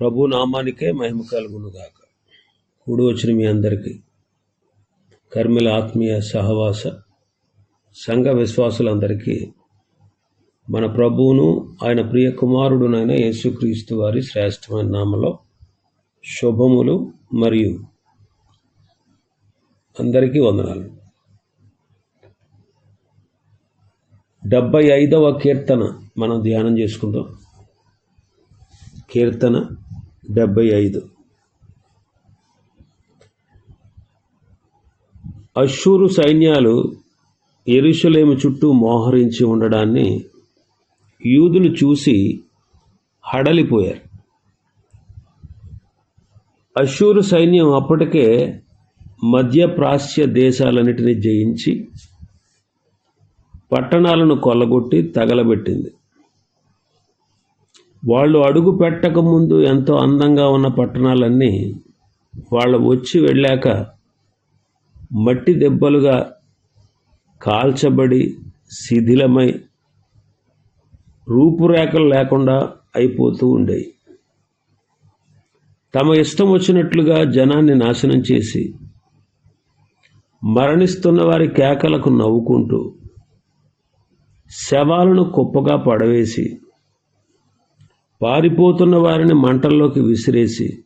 ప్రభు నామానికే మహిమ కలుగునుగాక. కూడి వచ్చిన మీ అందరికీ కర్మిల ఆత్మీయ సహవాస సంఘ విశ్వాసులందరికీ మన ప్రభువును ఆయన ప్రియ కుమారుడునైన యేసుక్రీస్తు వారి శ్రేష్టమైన నామలో శుభములు మరియు అందరికీ వందనాలు. డెబ్బై ఐదవ కీర్తన మనం ధ్యానం చేసుకుందాం. కీర్తన డెబ్బై ఐదు. అశ్షూరు సైన్యాలు ఎరుషలేము చుట్టూ మోహరించి ఉండడాన్ని యూదులు చూసి హడలిపోయారు. అశ్షూరు సైన్యం అప్పటికే మధ్యప్రాచ్య దేశాలన్నిటినీ జయించి పట్టణాలను కొల్లగొట్టి తగలబెట్టింది. వాళ్ళు అడుగు పెట్టకముందు ఎంతో అందంగా ఉన్న పట్టణాలన్నీ వాళ్ళు వచ్చి వెళ్ళాక మట్టి దెబ్బలుగా కాల్చబడి శిథిలమై రూపురేఖలు లేకుండా అయిపోతూ ఉండేవి తమ ఇష్టం వచ్చినట్లుగా జనాన్ని నాశనం చేసి మరణిస్తున్న వారి కేకలకు నవ్వుకుంటూ శవాలను కుప్పగా పడవేసి పారిపోతున్న వారిని మంటల్లోకి విసిరేసి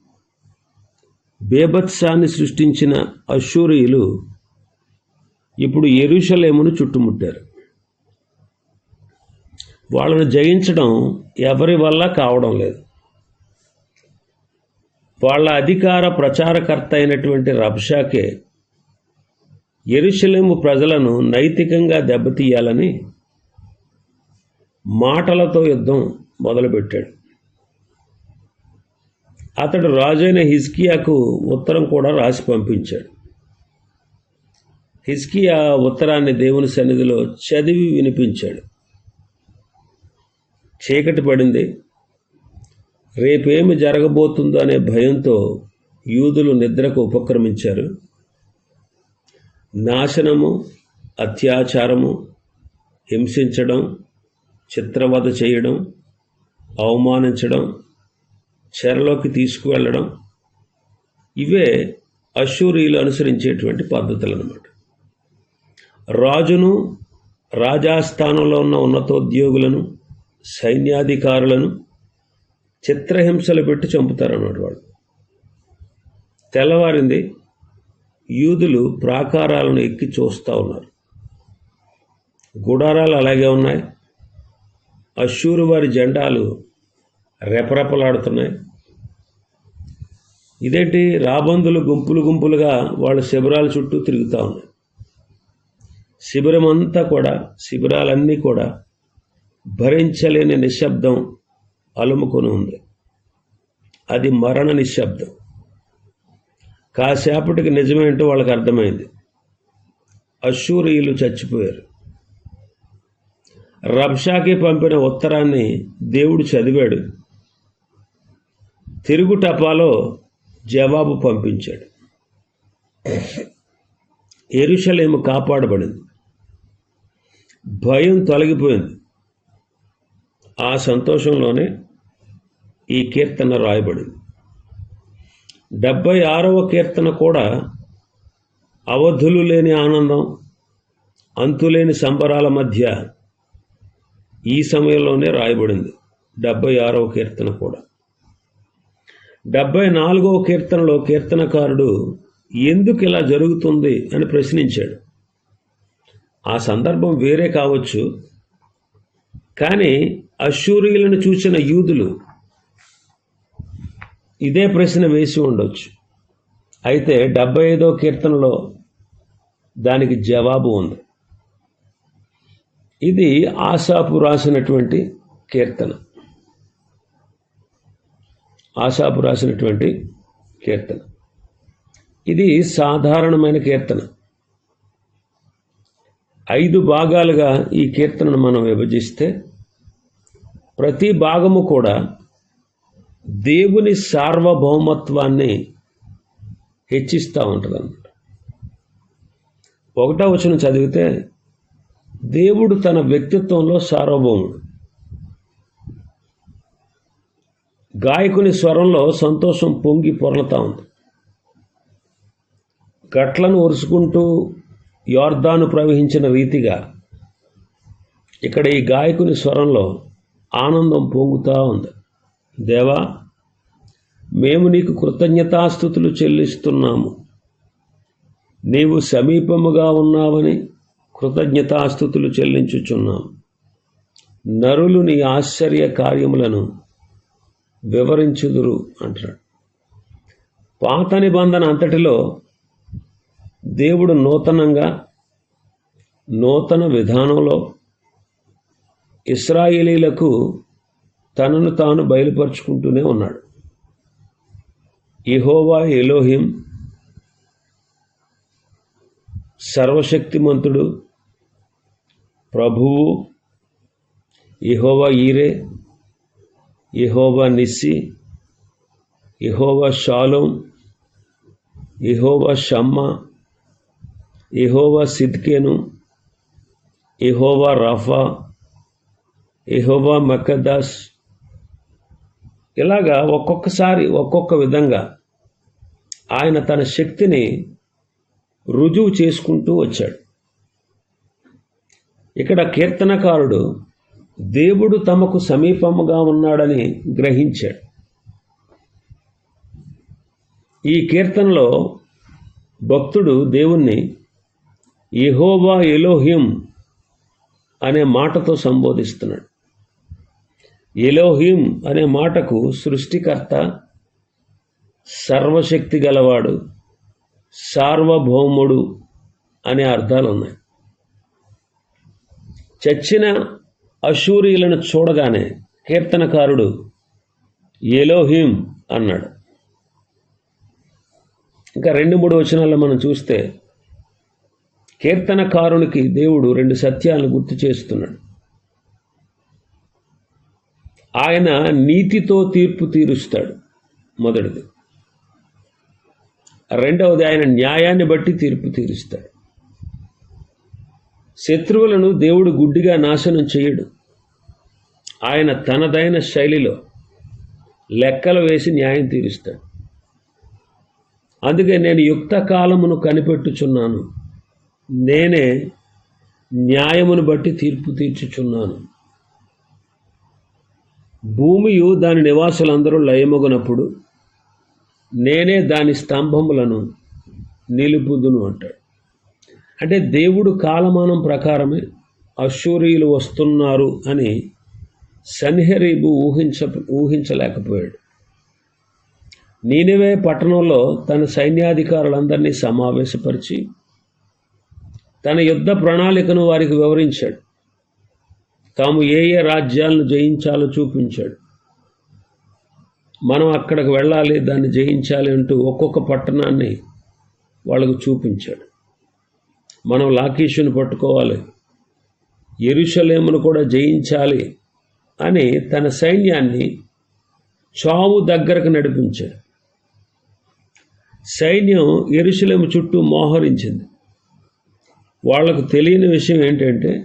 బేభత్సాన్ని సృష్టించిన అశూరియులు ఇప్పుడు ఎరుషలేమును చుట్టుముట్టారు. వాళ్ళను జయించడం ఎవరి వల్ల కావడం లేదు. వాళ్ళ అధికార ప్రచారకర్త అయినటువంటి రబ్షాకే ఎరుషలేము ప్రజలను నైతికంగా దెబ్బతీయాలని మాటలతో యుద్ధం మొదలుపెట్టాడు. అతడు రాజైన హిజ్కియాకు ఉత్తరం కూడా రాసి పంపించాడు. హిజ్కియా ఉత్తరాన్ని దేవుని సన్నిధిలో చదివి వినిపించాడు. చీకటి పడింది. రేపేమి జరగబోతుందో అనే భయంతో యూదులు నిద్రకు ఉపక్రమించారు. నాశనము అత్యాచారము హింసించడం చిత్రవధ చేయడం అవమానించడం చెరలోకి తీసుకువెళ్ళడం ఇవే అశూరియులు అనుసరించేటువంటి పద్ధతులు అన్నమాట రాజును రాజాస్థానంలో ఉన్న ఉన్నతోద్యోగులను సైన్యాధికారులను చిత్రహింసలు పెట్టి చంపుతారన్నమాట వాళ్ళు. తెల్లవారింది యూదులు ప్రాకారాలను ఎక్కి చూస్తూ ఉన్నారు. గుడారాలు అలాగే ఉన్నాయి. అశూరు వారి జెండాలు రెపరెపలాడుతున్నాయి. ఇదేంటి? రాబందులు గుంపులు గుంపులుగా వాళ్ళ శిబిరాల చుట్టూ తిరుగుతూ ఉన్నాయి. శిబిరం అంతా కూడా శిబిరాలన్నీ కూడా భరించలేని నిశ్శబ్దం అలుముకొని ఉంది. అది మరణ నిశ్శబ్దం. కాసేపటికి నిజమేంటో వాళ్ళకి అర్థమైంది. అశూరియులు చచ్చిపోయారు. రబ్షాకి పంపిన ఉత్తరాన్ని దేవుడు చదివాడు. తిరుగు టపాలో జవాబు పంపించాడు. ఎరుషలేము కాపాడబడింది. భయం తొలగిపోయింది. ఆ సంతోషంలోనే ఈ కీర్తన రాయబడింది. డెబ్బై ఆరవ కీర్తన కూడా అవధులు లేని ఆనందం అంతులేని సంబరాల మధ్య ఈ సమయంలోనే రాయబడింది. డెబ్బై ఆరవ కీర్తన కూడా. డెబ్బై నాలుగవ కీర్తనలో కీర్తనకారుడు ఎందుకు ఇలా జరుగుతుంది అని ప్రశ్నించాడు. ఆ సందర్భం వేరే కావచ్చు. కానీ అశూరియులను చూసిన యూదులు ఇదే ప్రశ్న వేసి ఉండొచ్చు. అయితే డెబ్బై ఐదో కీర్తనలో దానికి జవాబు ఉంది. ఇది ఆశాపు రాసినటువంటి కీర్తన. ఆశాపు రాసినటువంటి కీర్తన. ఇది సాధారణమైన కీర్తన. ఐదు భాగాలుగా ఈ కీర్తనను మనం విభజిస్తే ప్రతి భాగము కూడా దేవుని సార్వభౌమత్వాన్ని హెచ్చిస్తూ ఉంటుంది అన్నమాట ఒకటో వచనం చదివితే దేవుడు తన వ్యక్తిత్వంలో సార్వభౌముడు. గాయకుని స్వరంలో సంతోషం పొంగి పొరలుతా ఉంది. గట్లను ఒరుసుకుంటూ యోర్దాను ప్రవహించిన రీతిగా ఇక్కడ ఈ గాయకుని స్వరంలో ఆనందం పొంగుతూ ఉంది. దేవా మేము నీకు కృతజ్ఞతాస్థుతులు చెల్లిస్తున్నాము. నీవు సమీపముగా ఉన్నావని కృతజ్ఞతాస్థుతులు చెల్లించుచున్నాము. నరులు నీ ఆశ్చర్య కార్యములను వివరించుదురు అంటాడు పాత నిబంధన అంతటిలో దేవుడు నూతనంగా నూతన విధానంలో ఇస్రాయేలీలకు తనను తాను బయలుపరుచుకుంటూనే ఉన్నాడు. ఇహోవా ఎలోహిం సర్వశక్తిమంతుడు ప్రభువు ఇహోవా ఈరే యహోవా నిస్సి యహోవా షాలోం యహోవా షమ్మ యహోవా సిద్కేను యహోవా రఫా యహోవా మకదాస్ ఇలాగా ఒక్కొక్కసారి ఒక్కొక్క విధంగా ఆయన తన శక్తిని రుజువు చేసుకుంటూ వచ్చాడు. ఇక్కడ కీర్తనకారుడు దేవుడు తమకు సమీపముగా ఉన్నాడని గ్రహించాడు. ఈ కీర్తనలో భక్తుడు దేవుణ్ణి యెహోవా ఎలోహిం అనే మాటతో సంబోధిస్తున్నాడు. ఎలోహిం అనే మాటకు సృష్టికర్త సర్వశక్తి గలవాడు సార్వభౌముడు అనే అర్థాలు ఉన్నాయి చచ్చిన అశూరియులను చూడగానే కీర్తనకారుడు ఎలోహిం అన్నాడు. ఇంకా రెండు మూడు వచనాల్లో మనం చూస్తే కీర్తనకారునికి దేవుడు రెండు సత్యాలను గుర్తు చేస్తున్నాడు. ఆయన నీతితో తీర్పు తీరుస్తాడు మొదటిది. రెండవది ఆయన న్యాయాన్ని బట్టి తీర్పు తీరుస్తాడు. శత్రువులను దేవుడు గుడ్డిగా నాశనం చేయడు. ఆయన తనదైన శైలిలో లెక్కలు వేసి న్యాయం తీరుస్తాడు. అందుకే నేను యుక్త కాలమును కనిపెట్టుచున్నాను. నేనే న్యాయమును బట్టి తీర్పు తీర్చుచున్నాను. భూమియు దాని నివాసులందరూ లయమగునప్పుడు నేనే దాని స్తంభములను నిలుపుదును అంటాడు. అంటే దేవుడు కాలమానం ప్రకారమే అశూరియులు వస్తున్నారు అని సన్హెరీబు ఊహించ ఊహించలేకపోయాడు. నీనివే పట్టణంలో తన సైన్యాధికారులందరినీ సమావేశపరిచి తన యుద్ధ ప్రణాళికను వారికి వివరించాడు. తాము ఏ ఏ రాజ్యాలను జయించాలో చూపించాడు. మనం అక్కడికి వెళ్ళాలి దాన్ని జయించాలి అంటూ ఒక్కొక్క పట్టణాన్ని వాళ్ళకు చూపించాడు. మనం లాకీషుని పట్టుకోవాలి. ఎరుషలేమును కూడా జయించాలి అని తన సైన్యాన్ని చావు దగ్గరకు నడిపించాడు. సైన్యం ఎరుషలేము చుట్టూ మోహరించింది. వాళ్ళకు తెలియని విషయం ఏంటంటే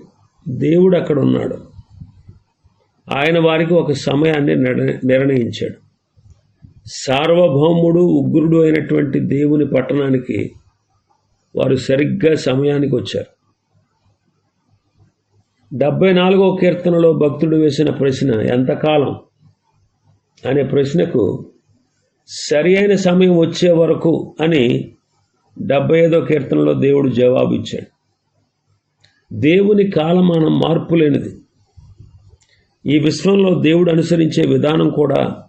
దేవుడు అక్కడ ఉన్నాడు. ఆయన వారికి ఒక సమయాన్ని నిర్ణయించాడు. సార్వభౌముడు ఉగ్రుడు అయినటువంటి దేవుని పట్టణానికి వారు సరిగ్గా సమయానికి వచ్చారు డెబ్బై నాలుగో కీర్తనలో భక్తుడు వేసిన ప్రశ్న ఎంతకాలం? అనే ప్రశ్నకు సరి అయిన సమయం వచ్చే వరకు అని డెబ్బై ఐదో కీర్తనలో దేవుడు జవాబు ఇచ్చాడు దేవుని కాలమానం మార్పు లేనిది. ఈ విశ్వంలో దేవుడు అనుసరించే విధానం కూడా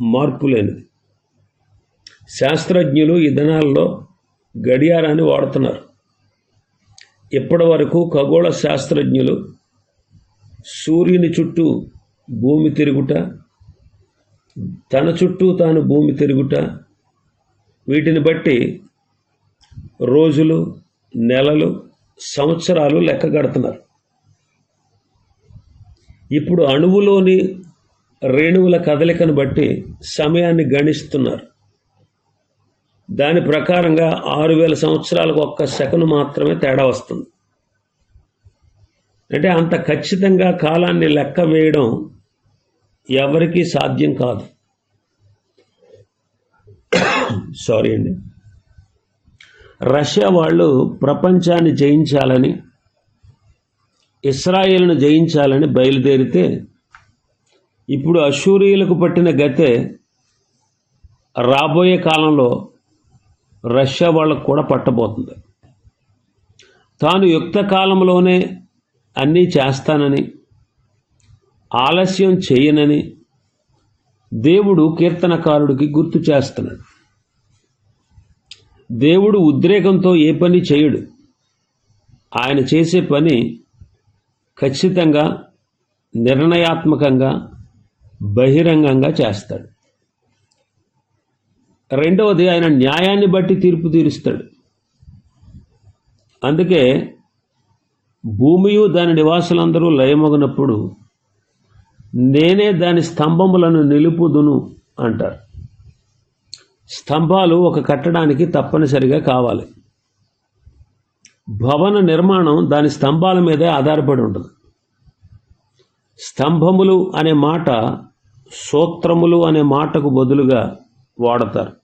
మార్పు లేనిది. శాస్త్రజ్ఞులు ఈ దినాల్లో గడియారాన్ని వాడుతున్నారు. ఇప్పటి వరకు ఖగోళ శాస్త్రజ్ఞులు సూర్యుని చుట్టూ భూమి తిరుగుట తన చుట్టూ తాను భూమి తిరుగుట వీటిని బట్టి రోజులు నెలలు సంవత్సరాలు లెక్క కడుతున్నారు ఇప్పుడు అణువులోని రేణువుల కదలికను బట్టి సమయాన్ని గణిస్తున్నారు. దాని ప్రకారంగా ఆరు వేల సంవత్సరాలకు ఒక్క సెకను మాత్రమే తేడా వస్తుంది. అంటే అంత ఖచ్చితంగా కాలాన్ని లెక్క వేయడం ఎవరికీ సాధ్యం కాదు. సారీ అండి. రష్యా వాళ్ళు ప్రపంచాన్ని జయించాలని ఇస్రాయేల్ను జయించాలని బయలుదేరితే ఇప్పుడు అశూరియులకు పట్టిన గతే రాబోయే కాలంలో రష్యా వాళ్ళకు కూడా పట్టబోతుంది. తాను యుక్త కాలంలోనే అన్నీ చేస్తానని ఆలస్యం చేయనని దేవుడు కీర్తనకారుడికి గుర్తు చేస్తున్నాడు. దేవుడు ఉద్రేకంతో ఏ పని చేయడు. ఆయన చేసే పని ఖచ్చితంగా నిర్ణయాత్మకంగా బహిరంగంగా చేస్తాడు. రెండవది ఆయన న్యాయాన్ని బట్టి తీర్పు తీరుస్తాడు. అందుకే భూమియు దాని నివాసులందరూ లయమగినప్పుడు నేనే దాని స్తంభములను నిలుపుదును అంటారు. స్తంభాలు ఒక కట్టడానికి తప్పనిసరిగా కావాలి. భవన నిర్మాణం దాని స్తంభాల మీదే ఆధారపడి ఉంటుంది స్తంభములు అనే మాట సూత్రములు అనే మాటకు బదులుగా వాడతారు.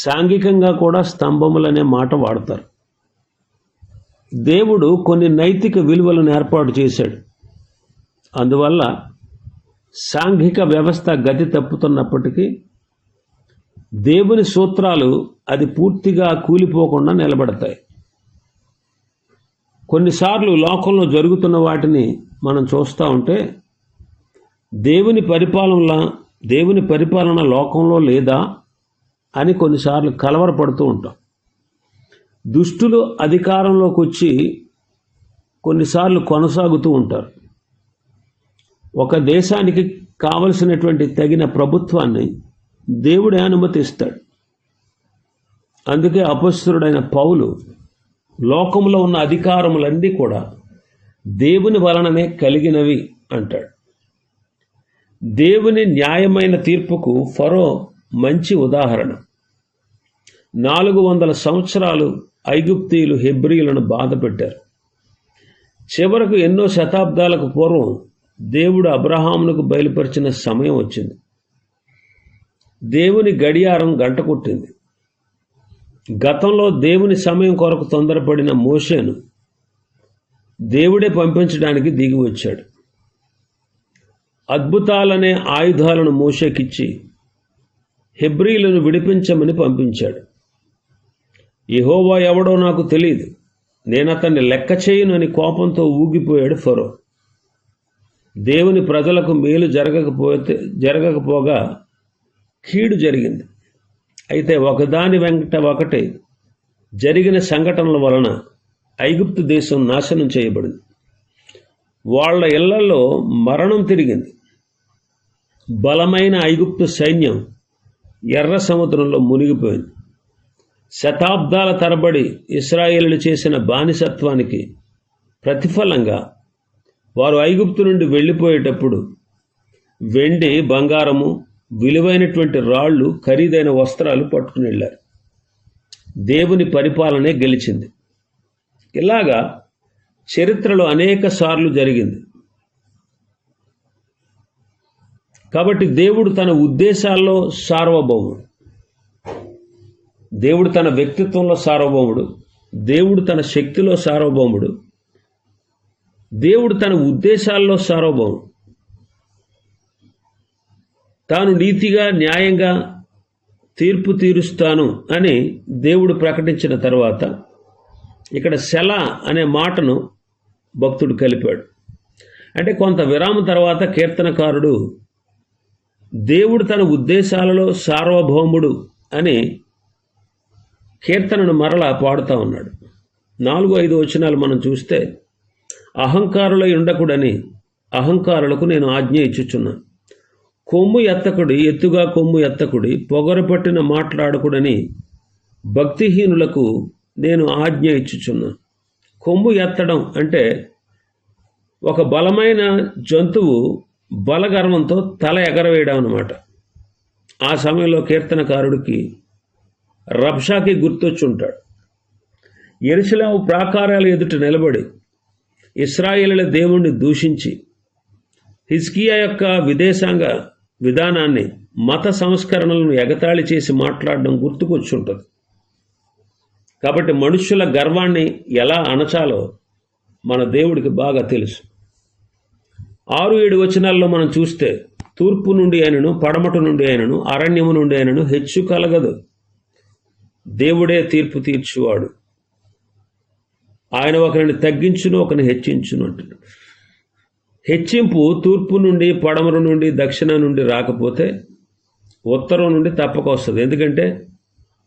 సాంఘికంగా కూడా స్తంభములనే మాట వాడతారు. దేవుడు కొన్ని నైతిక విలువలను ఏర్పాటు చేశాడు. అందువల్ల సాంఘిక వ్యవస్థ గతి తప్పుతున్నప్పటికీ దేవుని సూత్రాలు అది పూర్తిగా కూలిపోకుండా నిలబడతాయి. కొన్నిసార్లు లోకంలో జరుగుతున్న వాటిని మనం చూస్తూ ఉంటే దేవుని పరిపాలన దేవుని పరిపాలన లోకంలో లేదా అని కొన్నిసార్లు కలవరపడుతూ ఉంటాం. దుష్టులు అధికారంలోకి వచ్చి కొన్నిసార్లు కొనసాగుతూ ఉంటారు. ఒక దేశానికి కావలసినటువంటి తగిన ప్రభుత్వాన్ని దేవుడే అనుమతిస్తాడు. అందుకే అపస్తుడైన పౌలు లోకంలో ఉన్న అధికారములన్నీ కూడా దేవుని వలననే కలిగినవి అంటాడు. దేవుని న్యాయమైన తీర్పుకు ఫరో మంచి ఉదాహరణ. నాలుగు వందల సంవత్సరాలు ఐగుప్తీయులు హెబ్రియులను బాధ పెట్టారు చివరకు ఎన్నో శతాబ్దాలకు పూర్వం దేవుడు అబ్రహామునకు బయలుపరిచిన సమయం వచ్చింది. దేవుని గడియారం గంట కొట్టింది. గతంలో దేవుని సమయం కొరకు తొందరపడిన మోషేను దేవుడే పంపించడానికి దిగి వచ్చాడు. అద్భుతాలనే ఆయుధాలను మోషేకిచ్చి హెబ్రీలను విడిపించమని పంపించాడు. యహోవా ఎవడో నాకు తెలియదు నేను అతన్ని లెక్క చేయను అని కోపంతో ఊగిపోయాడు ఫరో. దేవుని ప్రజలకు మేలు జరగకపోతే జరగకపోగా కీడు జరిగింది. అయితే ఒకదాని వెంట ఒకటి జరిగిన సంఘటనల వలన ఐగుప్తు దేశం నాశనం చేయబడింది. వాళ్ళ ఇళ్ళలో మరణం తిరిగింది. బలమైన ఐగుప్తు సైన్యం ఎర్ర సముద్రంలో మునిగిపోయింది. శతాబ్దాల తరబడి ఇస్రాయేలు చేసిన బానిసత్వానికి ప్రతిఫలంగా వారు ఐగుప్తు నుండి వెళ్ళిపోయేటప్పుడు వెండి బంగారము విలువైనటువంటి రాళ్ళు ఖరీదైన వస్త్రాలు పట్టుకుని వెళ్ళారు. దేవుని పరిపాలనే గెలిచింది. ఇలాగా చరిత్రలో అనేక సార్లు జరిగింది. కాబట్టి దేవుడు తన ఉద్దేశాల్లో సార్వభౌముడు. దేవుడు తన వ్యక్తిత్వంలో సార్వభౌముడు. దేవుడు తన శక్తిలో సార్వభౌముడు. దేవుడు తన ఉద్దేశాల్లో సార్వభౌముడు. తాను నీతిగా న్యాయంగా తీర్పు తీరుస్తాను అని దేవుడు ప్రకటించిన తర్వాత ఇక్కడ శల అనే మాటను భక్తుడు కలిపాడు. అంటే కొంత విరామ తర్వాత కీర్తనకారుడు దేవుడు తన ఉద్దేశాలలో సార్వభౌముడు అని కీర్తనను మరలా పాడుతూ ఉన్నాడు. నాలుగు ఐదు వచనాలు మనం చూస్తే అహంకారులై ఉండకుడని అహంకారులకు నేను ఆజ్ఞ ఇచ్చుచున్నాను. కొమ్ము ఎత్తకుడి ఎత్తుగా కొమ్ము ఎత్తకుడి పొగరు పట్టిన మాట్లాడకుడని భక్తిహీనులకు నేను ఆజ్ఞ ఇచ్చుచున్నాను. కొమ్ము ఎత్తడం అంటే ఒక బలమైన జంతువు బలగర్వంతో తల ఎగరవేయడం అనమాట ఆ సమయంలో కీర్తనకారుడికి రబ్షాకి గుర్తొచ్చుంటాడు. ఎరుసలాము ప్రాకారాల ఎదుట నిలబడి ఇస్రాయేలుల దేవుణ్ణి దూషించి హిజ్కియా యొక్క విదేశాంగ విధానాన్ని మత సంస్కరణలను ఎగతాళి చేసి మాట్లాడడం గుర్తుకొచ్చుంటుంది. కాబట్టి మనుష్యుల గర్వాన్ని ఎలా అణచాలో మన దేవుడికి బాగా తెలుసు. ఆరు ఏడు వచనాల్లో మనం చూస్తే తూర్పు నుండి అయినను పడమట నుండి అయినను అరణ్యము నుండి అయినను హెచ్చు కలగదు. దేవుడే తీర్పు తీర్చువాడు. ఆయన ఒకరిని తగ్గించును ఒకరిని హెచ్చించును అంటాడు. హెచ్చింపు తూర్పు నుండి పడమర నుండి దక్షిణ నుండి రాకపోతే ఉత్తరం నుండి తప్పక వస్తుంది. ఎందుకంటే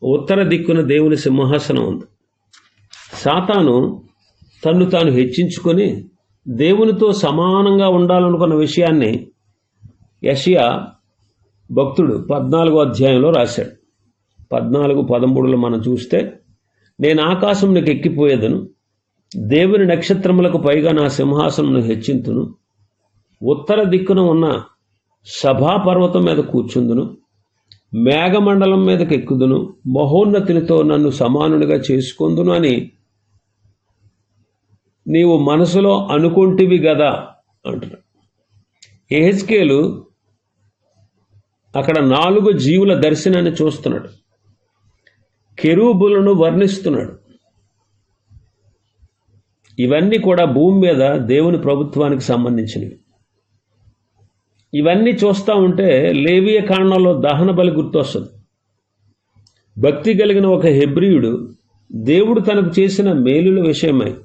ఉత్తర దిక్కున దేవుని సింహాసనం ఉంది. సాతాను తన్ను తాను హెచ్చించుకొని దేవునితో సమానంగా ఉండాలనుకున్న విషయాన్ని యషియా భక్తుడు పద్నాలుగో అధ్యాయంలో రాశాడు. పద్నాలుగు పదమూడులో మనం చూస్తే నేను ఆకాశంలోకి ఎక్కిపోయేదను దేవుని నక్షత్రములకు పైగా నా సింహాసనను హెచ్చింతును ఉత్తర దిక్కున ఉన్న సభాపర్వతం మీద కూర్చుందును మేఘమండలం మీదకి ఎక్కుదును మహోన్నతినితో నన్ను సమానుడిగా చేసుకుందును అని నీవు మనసులో అనుకుంటివి గదా అంటున్నాడు. ఎహెచ్కేలు అక్కడ నాలుగు జీవుల దర్శనాన్ని చూస్తున్నాడు. కెరూబులను వర్ణిస్తున్నాడు. ఇవన్నీ కూడా భూమి మీద దేవుని ప్రభుత్వానికి సంబంధించినవి. ఇవన్నీ చూస్తూ ఉంటే లేవియ కాండంలో దహన బలి గుర్తొస్తుంది. భక్తి కలిగిన ఒక హెబ్రియుడు దేవుడు తనకు చేసిన మేలుల విషయమై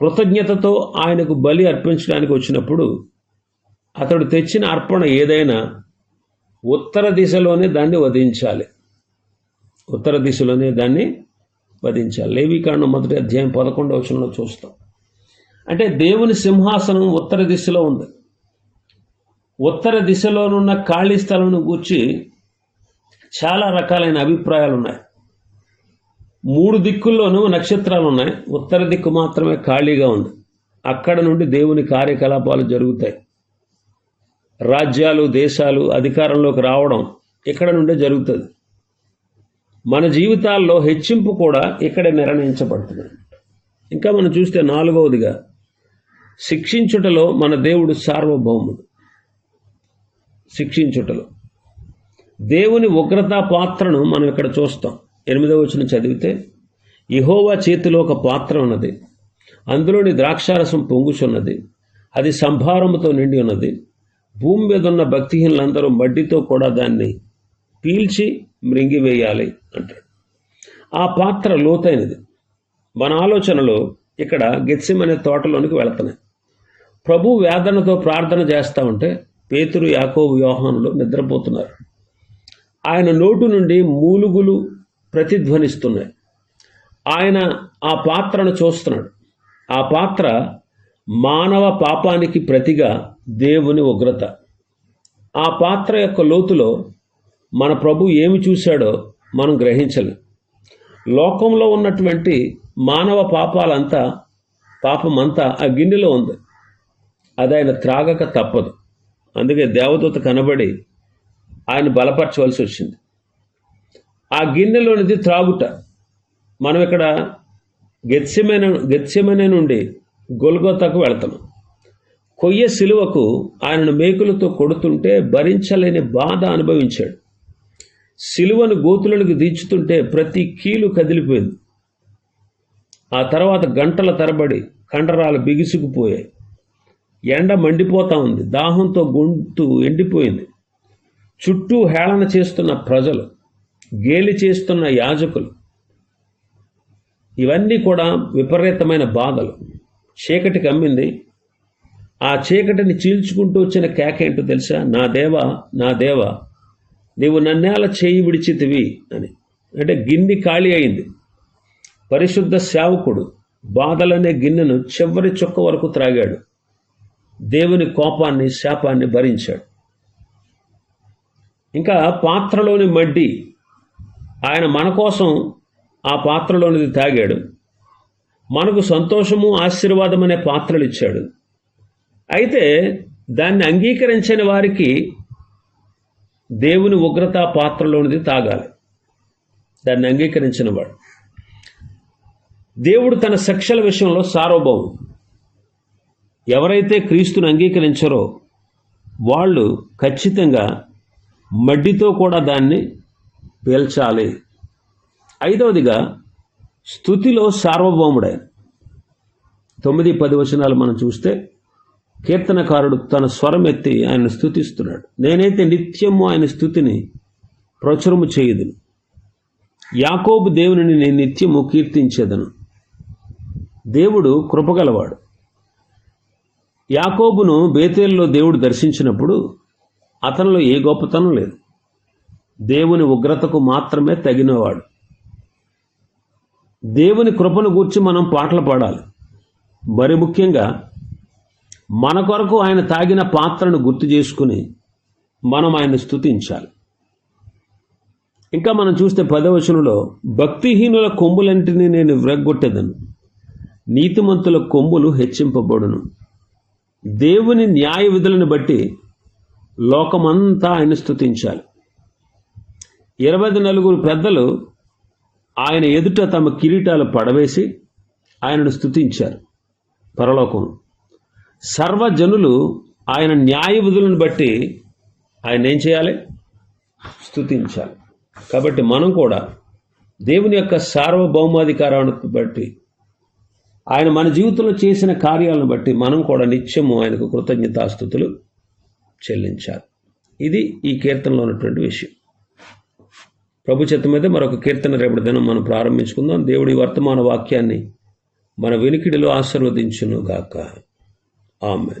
కృతజ్ఞతతో ఆయనకు బలి అర్పించడానికి వచ్చినప్పుడు అతడు తెచ్చిన అర్పణ ఏదైనా ఉత్తర దిశలోనే దాన్ని వధించాలి. ఉత్తర దిశలోనే దాన్ని వధించాలి. లేవీకాండం మొదటి అధ్యాయం పదకొండవ వచనంలో చూస్తాం. అంటే దేవుని సింహాసనం ఉత్తర దిశలో ఉంది. ఉత్తర దిశలోనున్న ఖాళీ స్థలం గూర్చి చాలా రకాలైన అభిప్రాయాలు ఉన్నాయి మూడు దిక్కుల్లోనూ నక్షత్రాలు ఉన్నాయి ఉత్తర దిక్కు మాత్రమే ఖాళీగా ఉంది. అక్కడ నుండి దేవుని కార్యకలాపాలు జరుగుతాయి. రాజ్యాలు దేశాలు అధికారంలోకి రావడం ఇక్కడ నుండే జరుగుతుంది. మన జీవితాల్లో హెచ్చింపు కూడా ఇక్కడే నిర్ణయించబడుతుంది. ఇంకా మనం చూస్తే నాలుగవదిగా శిక్షించుటలో మన దేవుడు సార్వభౌముడు. శిక్షించుటలో. దేవుని ఉగ్రతా పాత్రను మనం ఇక్కడ చూస్తాం. ఎనిమిదవ వచ్చిన చదివితే ఇహోవా చేతిలో ఒక పాత్ర ఉన్నది. అందులోని ద్రాక్షారసం పొంగుచున్నది. అది సంభారముతో నిండి ఉన్నది. భూమి మీద ఉన్న భక్తిహీనులందరూ మడ్డితో కూడా దాన్ని పీల్చి మృంగివేయాలి అంటాడు. ఆ పాత్ర లోతైనది. మన ఆలోచనలో ఇక్కడ గెత్సిమనే తోటలోనికి వెళుతున్నాయి. ప్రభు వేదనతో ప్రార్థన చేస్తూ ఉంటే పేతురు యాకోబు యోహానులు నిద్రపోతున్నారు. ఆయన నోటు నుండి మూలుగులు ప్రతిధ్వనిస్తున్నాయి. ఆయన ఆ పాత్రను చూస్తున్నాడు. ఆ పాత్ర మానవ పాపానికి ప్రతిగా దేవుని ఉగ్రత. ఆ పాత్ర యొక్క లోతులో మన ప్రభు ఏమి చూశాడో మనం గ్రహించలేం. లోకంలో ఉన్నటువంటి మానవ పాపాలంతా పాపమంతా ఆ గిన్నెలో ఉంది. అది ఆయన త్రాగక తప్పదు. అందుకే దేవదూత కనబడి ఆయన బలపరచవలసి వచ్చింది. ఆ గిన్నెలోనిది త్రాగుట. మనం ఇక్కడ గెత్సెమైన గెత్సెమనే నుండి గొల్గోతాకు వెళతాము కొయ్య శిలువకు ఆయనను మేకులతో కొడుతుంటే భరించలేని బాధ అనుభవించాడు. శిలువను గోతులకు దించుతుంటే ప్రతి కీలు కదిలిపోయింది. ఆ తర్వాత గంటల తరబడి కండరాలు బిగుసుకుపోయాయి. ఎండ మండిపోతా ఉంది. దాహంతో గొంతు ఎండిపోయింది. చుట్టూ హేళన చేస్తున్న ప్రజలు గేలి చేస్తున్న యాజకులు. ఇవన్నీ కూడా విపరీతమైన బాధలు. చీకటి కమ్మింది. ఆ చీకటిని చీల్చుకుంటూ వచ్చిన కేక ఏంటో తెలుసా? నా దేవ నా దేవ నీవు నన్నేల చేయి విడిచితివి అని. అంటే గిన్నె ఖాళీ అయింది. పరిశుద్ధ సేవకుడు బాధలనే గిన్నెను చివరి చుక్క వరకు త్రాగాడు. దేవుని కోపాన్ని శాపాన్ని భరించాడు. ఇంకా పాత్రలోని మడ్డి ఆయన మన కోసం ఆ పాత్రలోనిది తాగాడు. మనకు సంతోషము ఆశీర్వాదం అనే పాత్రలు ఇచ్చాడు అయితే దాన్ని అంగీకరించని వారికి దేవుని ఉగ్రత పాత్రలోనిది తాగాలి. దాన్ని అంగీకరించిన వాడు. దేవుడు తన శిక్షల విషయంలో సార్వభౌమం ఎవరైతే క్రీస్తుని అంగీకరించరో వాళ్ళు ఖచ్చితంగా మడ్డితో కూడా దాన్ని పేల్చాలి. ఐదవదిగా స్థుతిలో సార్వభౌముడైన. తొమ్మిది పది వచనాలు మనం చూస్తే కీర్తనకారుడు తన స్వరం ఎత్తి ఆయన స్థుతిస్తున్నాడు నేనైతే నిత్యము ఆయన స్థుతిని ప్రచురము చేయదును. యాకోబు దేవుని నేను నిత్యము కీర్తించేదను. దేవుడు కృపగలవాడు. యాకోబును బేతేల్లో దేవుడు దర్శించినప్పుడు అతనిలో ఏ గొప్పతనం లేదు. దేవుని ఉగ్రతకు మాత్రమే తగినవాడు. దేవుని కృపను గూర్చి మనం పాటలు పాడాలి. మరి ముఖ్యంగా మన కొరకు ఆయన తాగిన పాత్రను గుర్తు చేసుకుని మనం ఆయన స్థుతించాలి ఇంకా మనం చూస్తే పదవచనంలో భక్తిహీనుల కొమ్ములంటిని నేను విరగ్గొట్టేదను. నీతిమంతుల కొమ్ములు హెచ్చింపబడును. దేవుని న్యాయ విధులను బట్టి లోకమంతా ఆయన స్థుతించాలి ఇరవై నలుగురు పెద్దలు ఆయన ఎదుట తమ కిరీటాలు పడవేసి ఆయనను స్థుతించారు పరలోకం. సర్వజనులు ఆయన న్యాయ విధులను బట్టి ఆయన ఏం చేయాలి? స్థుతించాలి కాబట్టి మనం కూడా దేవుని యొక్క సార్వభౌమాధికారాన్ని బట్టి ఆయన మన జీవితంలో చేసిన కార్యాలను బట్టి మనం కూడా నిత్యము ఆయనకు కృతజ్ఞతాస్థుతులు చెల్లించాలి. ఇది ఈ కీర్తనలో ఉన్నటువంటి విషయం. ప్రభు చిత్తం మరొక కీర్తన రేపటి దినం మనం ప్రారంభించుకుందాం. దేవుడి వర్తమాన వాక్యాన్ని మన వెనికిడిలో ఆశీర్వదించును గాక ఆమె